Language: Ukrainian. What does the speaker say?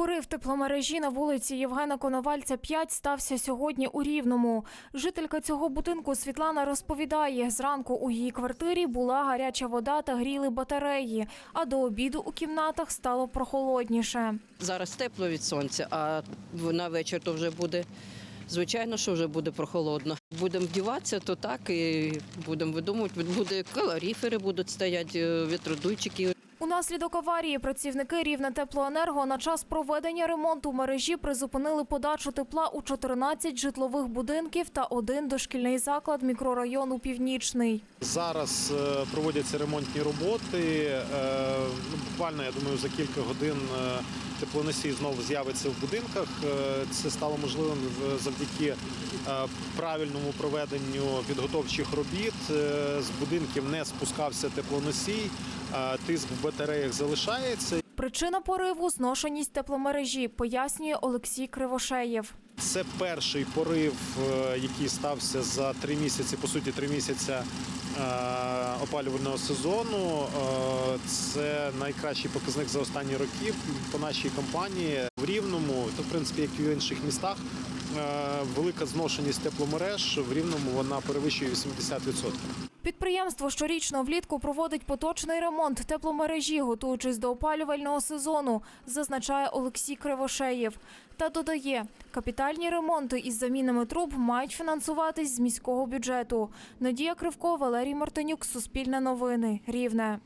Порив тепломережі на вулиці Євгена Коновальця 5 стався сьогодні у Рівному. Жителька цього будинку Світлана розповідає, зранку у її квартирі була гаряча вода та гріли батареї, а до обіду у кімнатах стало прохолодніше. Зараз тепло від сонця, а на вечір то вже буде. Звичайно, що вже буде прохолодно. Будемо вдіватися, то так і будемо видумувати. Буде калоріфери будуть стояти, е, вітродуйчики. Унаслідок аварії працівники Рівне Теплоенерго на час проведення ремонту мережі призупинили подачу тепла у 14 житлових будинків та один дошкільний заклад мікрорайону Північний. Зараз е, проводяться ремонтні роботи. Е, ну, Буквально, я думаю, за кілька годин е, теплоносій знову з'явиться в будинках. Це стало можливим завдяки правильному проведенню підготовчих робіт. З будинків не спускався теплоносій, тиск в батареях залишається. Причина пориву зношеність тепломережі, пояснює Олексій Кривошеєв. Це перший порив, е, який стався за три місяці, по суті, три місяці е, опалювального сезону. Е, Це найкращий показник за останні роки по нашій компанії в Рівному, то в принципі, як і в інших містах. Е, Велика зношеність тепломереж в Рівному вона перевищує 80%. Підприємство щорічно влітку проводить поточний ремонт тепломережі, готуючись до опалювального сезону, зазначає Олексій Кривошеєв. Та додає, капітальні ремонти із замінами труб мають фінансуватись з міського бюджету. Надія Кривко, Валерій Мартинюк, Суспільне новини, Рівне.